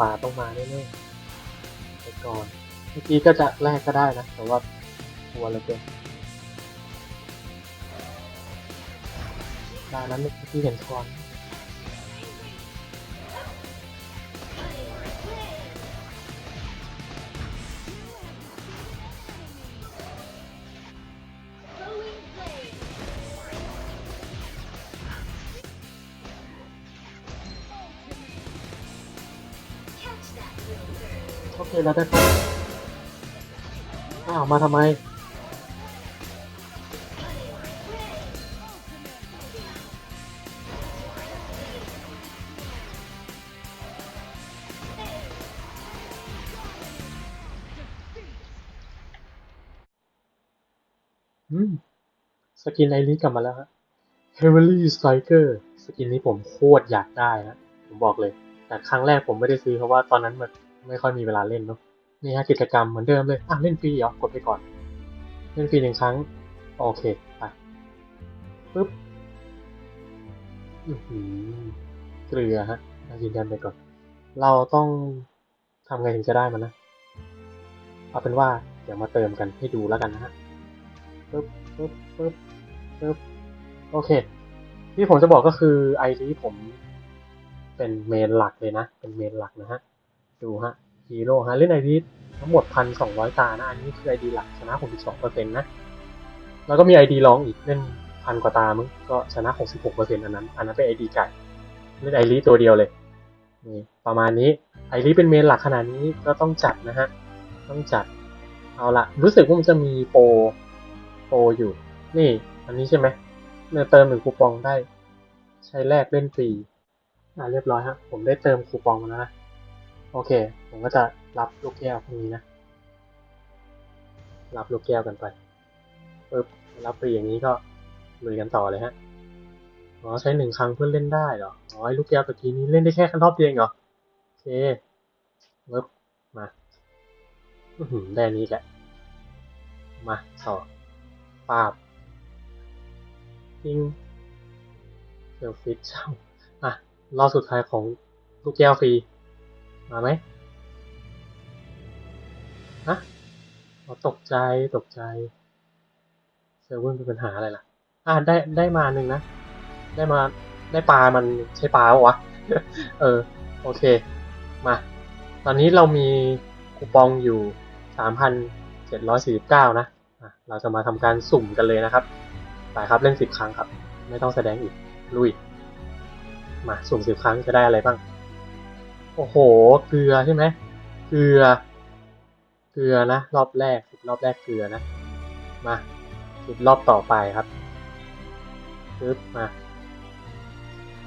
ป่าต้องมาแน่ๆไปก่อน เมื่อกี้ก็จะแลกก็ได้นะ แต่ว่ากลัวเลยเกินได้นั้นเมื่อกี้เห็นคอน เคแล้วได้ครับอ้าว มาทำไม อืม สกินไอริสกลับมาแล้วฮะ Heavily Striker สกินนี้ผมโคตรอยากได้นะผมบอกเลย แต่ครั้งแรกผมไม่ได้ซื้อเพราะว่าตอนนั้นมัน ไม่ค่อยมีเวลาเล่นเนาะนี่ฮะกิจกรรมเหมือนเดิมเลยอะเล่นฟรีเหรอกดไปก่อน เล่นฟรีหนึ่งครั้ง โอเคไปปึ๊บอือหือเกลือฮะยืนยันไปก่อน เราต้องทำไงถึงจะได้มันนะ เอาเป็นว่าเดี๋ยวมาเติมกันให้ดูแล้วกันนะฮะปึ๊บปึ๊บปึ๊บปึ๊บโอเค ที่ผมจะบอกก็คือไอที่ผมเป็นเมนหลักเลยนะ เป็นเมนหลักนะฮะ ดูฮะฮีโร่ฮะเล่นไอดีทั้งหมดพันสองร้อยตานะ อันนี้คือไอดีหลักชนะหกสิบสองเปอร์เซ็นต์นะ แล้วก็มีไอดีรองอีกเล่นพันกว่าตามึงก็ชนะหกสิบหกเปอร์เซ็นต์อันนั้น อันนั้นเป็นไอดีไก่เล่นไอรีตัวเดียวเลยนี่ประมาณนี้ไอรีเป็นเมนหลักขนาดนี้ก็ต้องจัดนะฮะ ต้องจัด เอาละรู้สึกว่ามันจะมีโปรโปรอยู่ นี่ อันนี้ใช่ไหมเนี่ยเติมหนึ่งคูปองได้ ใช้แลกเล่นฟรีอ่าเรียบร้อยฮะ ผมได้เติมคูปองมาแล้วนะ โอเค ผมก็จะรับลูกแก้วพวกนี้นะ รับลูกแก้วกันไปปึ๊บรับฟรีอย่างนี้ก็ลุยกันต่อเลยฮะ อ๋อใช้หนึ่งครั้งเพื่อเล่นได้เหรอ อ๋อลูกแก้วตะกี้นี้เล่นได้แค่ครั้งรอบเดียวเหรอ โอเคปึ๊บมาอือหือได้นี้แหละ มาต่อปาบยิงเซลฟิตเช่าอะรอบสุดท้ายของลูกแก้วฟรี มาไหมฮะอ๋อตกใจตกใจ เซอร์เว่นเป็นปัญหาอะไรล่ะ อะได้ได้มาหนึ่งนะ ได้มาได้ปลา มันใช่ปลาวะ เออ โอเค มา ตอนนี้เรามีคูปองอยู่สามพันเจ็ดร้อยสี่สิบเก้านะะเราจะมาทำการสุ่มกันเลยนะครับ ไปครับเล่นสิบครั้งครับ ไม่ต้องแสดงอีก ลุย มาสุ่มสิบครั้งจะได้อะไรบ้าง โอ้โห เกลือใช่ไหม เกลือ เกลือนะ รอบแรกสิบรอบแรกเกลือนะ มาสิบรอบต่อไปครับปึ๊บมา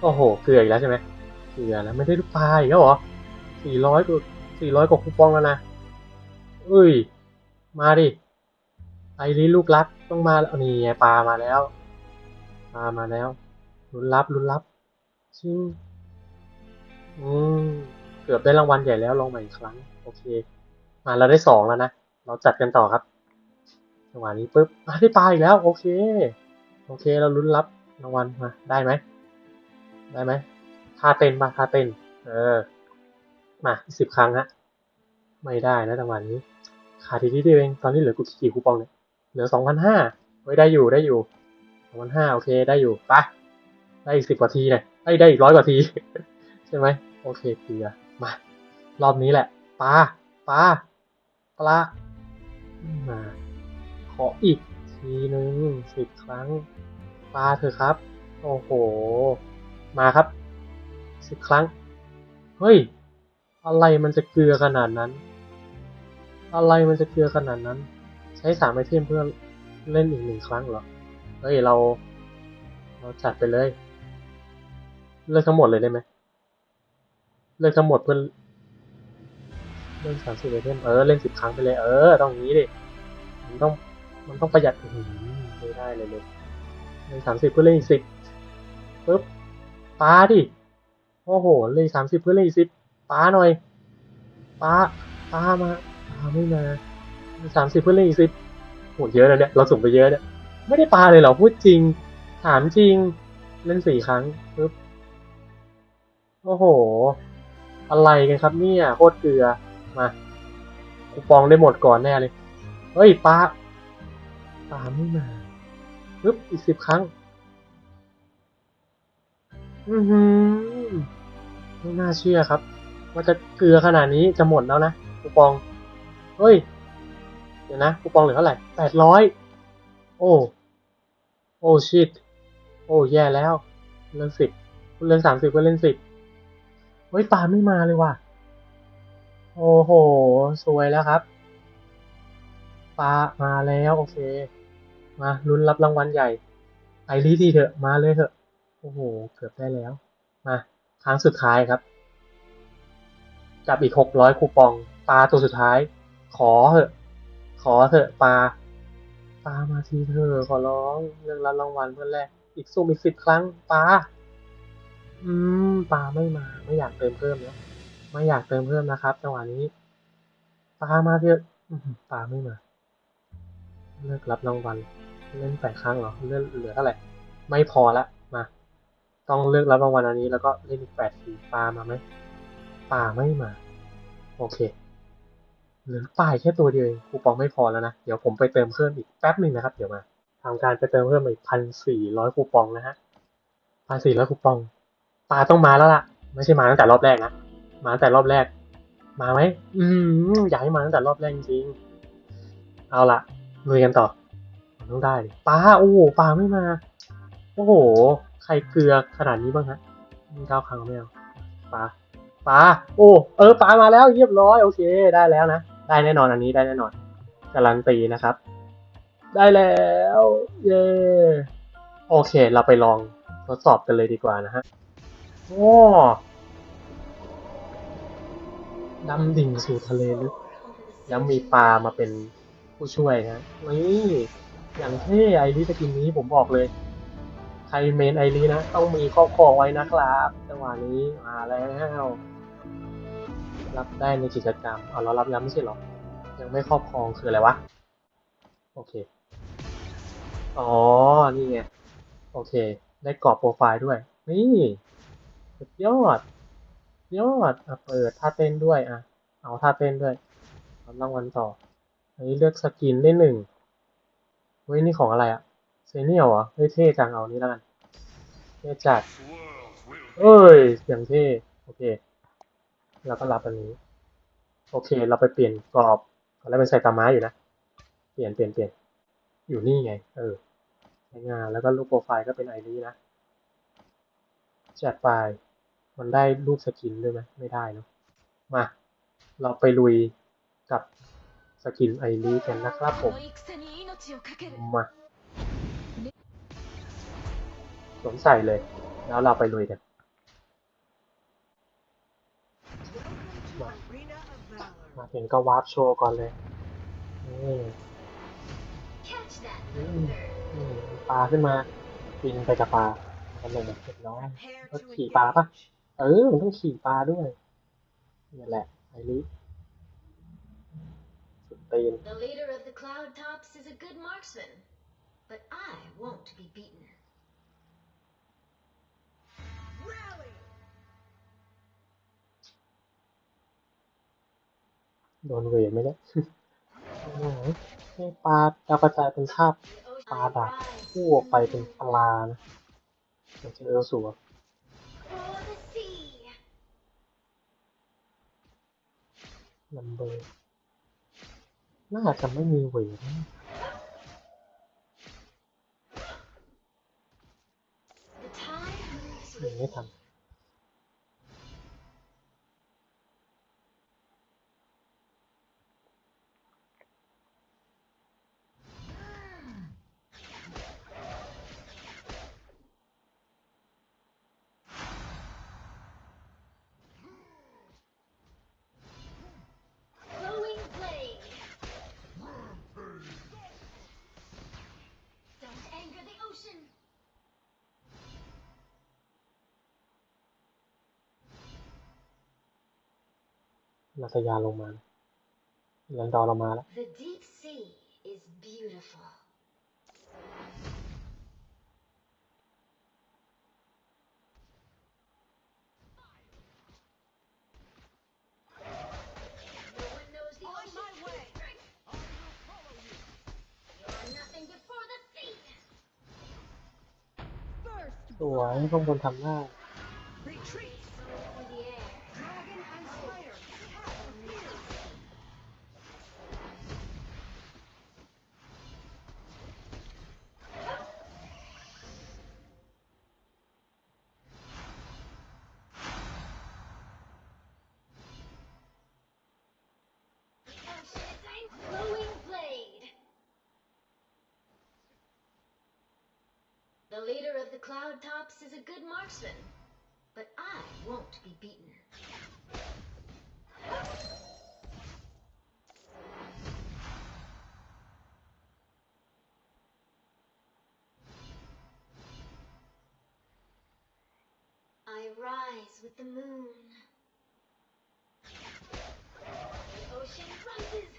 โอ้โห เกลืออีกแล้วใช่ไหม เกลือแล้วไม่ได้ลูกปลาอีกแล้วเหรอสี่ร้อยกว่าสี่ร้อยกว่าคูปองแล้วนะเอ้ย มาดิ ไอรีลูกรักต้องมาแล้วนี่ไงปลามาแล้ว ปลามาแล้วลุ้นรับลุ้นรับชิง กือบได้รางวัลใหญ่แล้วลองใหม่อีกครั้ง โอเค มาเราได้สองแล้วนะ เราจัดกันต่อครับจังหวะนี้ปุ๊บอะได้ปลาอีกแล้ว โอเค โอเค เราลุ้นรับรางวัลมา ได้ไหม ได้ไหมท่าเต้นมาท่าเต้น เออ มาสิบครั้งฮะ ไม่ได้นะจังหวะนี้ ขาดทีที่เดียวเอง ตอนนี้เหลือกูกี่คูปองเนี่ย เหลือสองพันห้าไว้ได้อยู่ได้อยู่สองพันห้าโอเคได้อยู่ไปได้อีกสิบกว่าทีเนี่ยได้ได้อีกร้อยกว่าที ใช่ไหมโอเคเกลือ มา รอบนี้แหละปลาปลาปลามา ขออีกทีหนึ่งสิบครั้งปลาเถอะครับ โอ้โห มาครับสิบครั้ง เฮ้ย อะไรมันจะเกลือขนาดนั้น อะไรมันจะเกลือขนาดนั้น ใช้สามไอเทมเพื่อเล่นอีกหนึ่งครั้งเหรอ เฮ้ย เรา เราจัดไปเลย เลือกทั้งหมดเลยได้ไหม เลือกทั้งหมดเพื่อเล่นสามสิบไอเทมเออเล่นสิบครั้งไปเลยเออต้องอย่างนี้ดิมันต้องมันต้องประหยัดไม่ได้เลยเลยเล่นสามสิบเพื่อเล่นอีกสิบปึ๊บปาดิโอ้โหเล่นสามสิบเพื่อเล่นอีกสิบปาหน่อยปาปามาปาไม่มาสามสิบเพื่อเล่นอีกสิบโหเยอะนะเนี่ยเราส่งไปเยอะเนี่ยไม่ได้ปาเลยเหรอพูดจริง ถามจริงเล่นสี่ครั้งปึ๊บโอ้โห อะไรกันครับเนี่ยโคตรเกลือมาคูปองได้หมดก่อนแน่เลย เฮ้ยปลาปลาไม่มาปึ๊บอีกสิบครั้ง อือหือไม่น่าเชื่อครับ ว่าจะเกลือขนาดนี้จะหมดแล้วนะคูปอง เฮ้ย เดี๋ยวนะคูปองเหลือเท่าไหร่แปดร้อยโอ้โอ้ชิตโอ้แย่แล้วเรื่องสิบเรื่องสามสิบก็เล่นสิบ เฮ้ยปลาไม่มาเลยว่ะ โอ้โห สวยแล้วครับปลามาแล้วโอเค มาลุ้นรับรางวัลใหญ่ไอรีทีเถอะ มาเลยเถอะ โอ้โห เกือบได้แล้ว มาครั้งสุดท้ายครับ จับอีกหกร้อยคูปอง ปลาตัวสุดท้าย ขอเถอะ ขอเถอะปลา ปลามาทีเถอะขอร้องเรื่องรับรางวัลเพื่อนแรก อีกสุ่มอีกสิบครั้ง ปลา อืมปลาไม่มาไม่อยากเติมเพิ่มแล้วไม่อยากเติมเพิ่มนะครับจังหวะนี้ปลามาเถอะปลาไม่มา เลิกรับรางวัลเล่นแปดครั้งเหรอเลื่อนเหลือเท่าไหร่ไม่พอละมา ต้องเลือกรับรางวัลอันนี้ แล้วก็เล่นอีกแปดทีปลามาไหมปลาไม่มา โอเคเหลือป้ายแค่ตัวเดียวคูปองไม่พอแล้วนะ เดี๋ยวผมไปเติมเพิ่มอีกแป๊บหนึ่งนะครับ เดี๋ยวมาทำการไปเติมเพิ่มอีกพันสี่ร้อยคูปองนะฮะพันสี่ร้อยคูปอง ปลาต้องมาแล้วล่ะ ไม่ใช่มาตั้งแต่รอบแรกนะมาตั้งแต่รอบแรก มาไหมอืมอยากให้มาตั้งแต่รอบแรกจริงๆเอาล่ะลุยกันต่อต้องได้ปลาโอ้โหปลาไม่มาโอ้โห ใครเกลือขนาดนี้บ้างฮะมีเก้าครั้งไม่เอาปลาปลาโอ้เออปลามาแล้วเรียบร้อยโอเคได้แล้วนะได้แน่นอนอันนี้ได้แน่นอนการันตีนะครับ ได้แล้ว เย้โอเค เราไปลองทดสอบกันเลยดีกว่านะฮะ โอ้ดำดิ่งสู่ทะเลลึกแล้วมีปลามาเป็นผู้ช่วยนะนี่อย่างเท่ไอรีสกินนี้ผมบอกเลยใครเมนไอรีนะ ต้องมีครอบครองไว้นะครับจังหวะนี้มาแล้วรับได้ในกิจกรรมเอาเรารับแล้วไม่ใช่หรอ ยังไม่ครอบครองคืออะไรวะ โอเค อ๋อ นี่ไง โอเค ได้กรอบโปรไฟล์ด้วย นี่ สุดยอด ยอด อะ เปิดท่าเต้นด้วย อะ เอาท่าเต้นด้วยรับรางวัลต่อ อันนี้เลือกสกินได้หนึ่งเฮ้ย นี่ของอะไรอะ เซเนียลเหรอเฮ้ยเท่จังเอานี้แล้วกันเท่จัดเอ้ยอย่างเท่ โอเค เราก็รับอันนี้ โอเค เราไปเปลี่ยนกรอบตอนแรกเป็นไซตามะอยู่นะ เปลี่ยนเปลี่ยนเปลี่ยน อยู่นี่ไง เออใช้งาน แล้วก็รูปโปรไฟล์ก็เป็นไอรีนะจัดไป มันได้รูปสกินด้วยไหมไม่ได้เนาะมา เราไปลุยกับสกินไอรีกันนะครับผม มาสงสัยเลย แล้วเราไปลุยกันมามาถึงก็วาร์ปโชว์ก่อนเลยนี่ปลาขึ้นมาบินไปกับปลากันเลยเร็ยบร้อยถีปลาปะ เออ มันต้องขี่ปลาด้วยนี่แหละไอริสุดตีน The leader of the Cloud Tops is a good marksman, but I won't be beaten. โดนเวรไหมเนี่ยโอ้โหนี่ปลาดาวกระจายเป็นภาพ The ปลา ocean ดาบ rise คู่ออกไปเป็นปลานะเดี๋ยวเจอเอลสูอะ for the sea. ลัมเบอร์น่าจะไม่มีเวรนะ The tide moves ยัง with ไม่ทัน เาทยานลงมาเรงดาวเรามาแล้ว The สวยต้องคนทำหน้า of the Cloud Tops is a good marksman, but I won't be beaten. I rise with the moon. The ocean rises.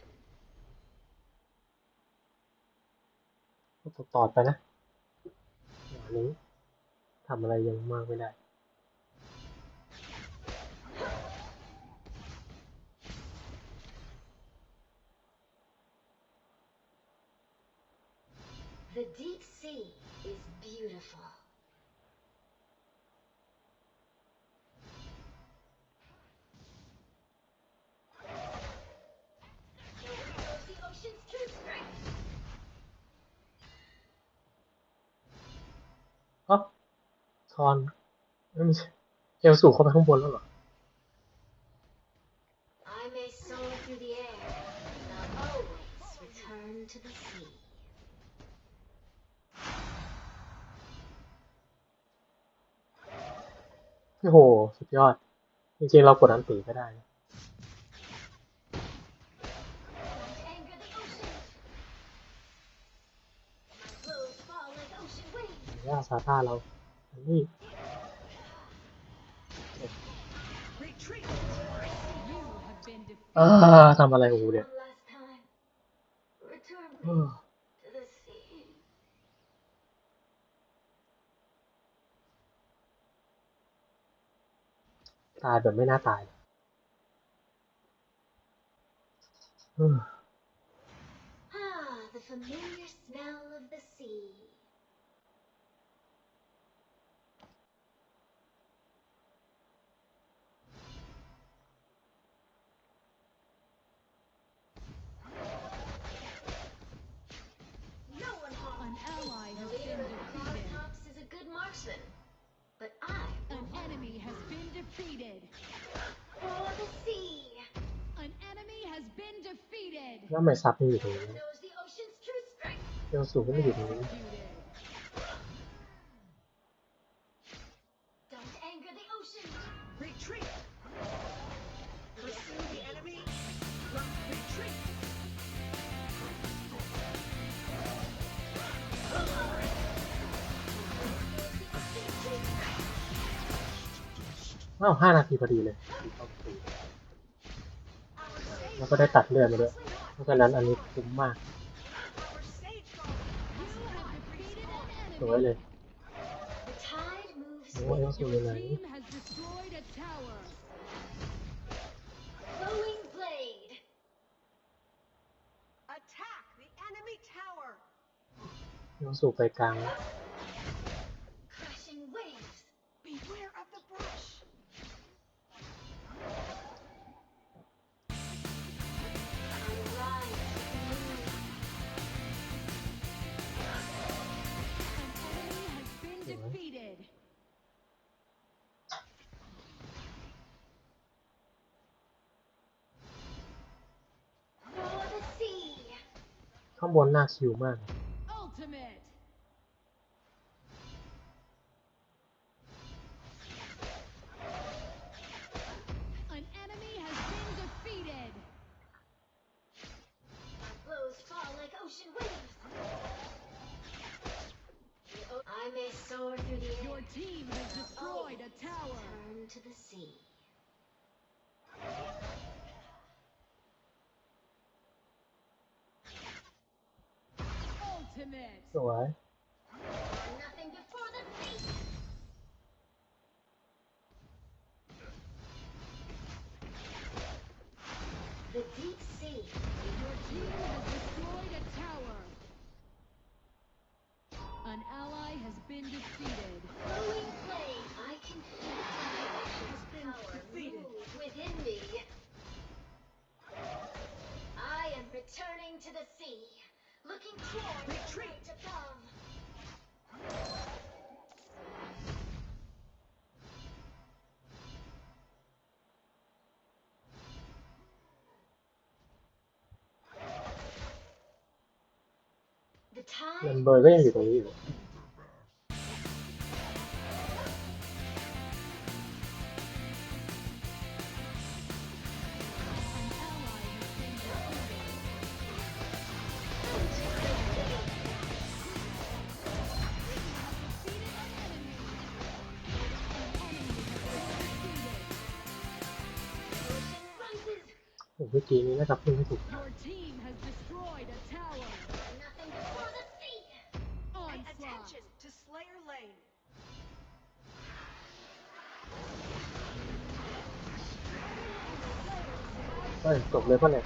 ก็ต่อไปนะอย่าง นี้ทำอะไรยังมากไม่ได้ The deep sea is beautiful. รไม่ใเอลสู่เข้าไปข้างบนแล้วเหรอโอ้โห สุดยอด จริงๆ เรากดอันตีก็ได้ ย่าซาต้าเรา นี่เทำอะไรกูเนี่ยตายแบบไม่น่าตายเออ the familiar smell of the sea. แล้วไม่ซับไม่อยู่ตรงนี้เอลสูงก็ไม่อยู่ตรงนี้อ้าวห้านาทีพอดีเลย แล้วก็ได้ตัดเลือดมาด้วย ราะฉะนั้นอันนี้คุ้มมาก Our sage god! You have defeated an สวย enemy. เลย The tide moves โอ้เอล with สูอยู่ไหน Your team has destroyed a tower. flowing blade. Attack the enemy tower! เอลสูไปกลาง Crashing างบนน่าชิวมาก So why? The deep sea. Your team has destroyed a tower. An ally has been defeated. น time เบอร์ก็ยังอยู่ตรงนี้อยู่ An ally has been defeated. Defeated an enemy. An enemy has been defeated. ocean rises. โอ้โหเมื่อกี้นี้น่าจะพุ่งไม่ถูก เฮ้ยจบเลยป่ะเนี่ย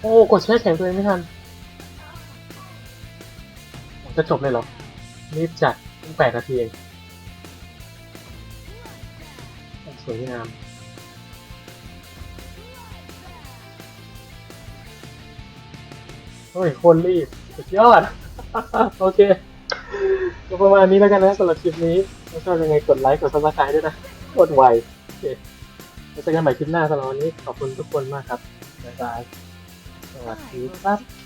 โอ้กดแช่แข็งตัวเองไม่ทันจะจบเลยเหรอ รีบจัดเพิ่งแปดนาทีเองสวยงาม โอ้ยคนรีบ สุดยอด โอเคก็ประมาณนี้แล้วกันนะสำหรับคลิปนี้ถ้าชอบยังไงกดไลค์กดซับสไครต์ด้วยนะกดไวโอเคแล้วเจอกันใหม่คลิปหน้าสำหรับวันนี้ขอบคุณทุกคนมากครับบ๊ายบายสวัสดีครับ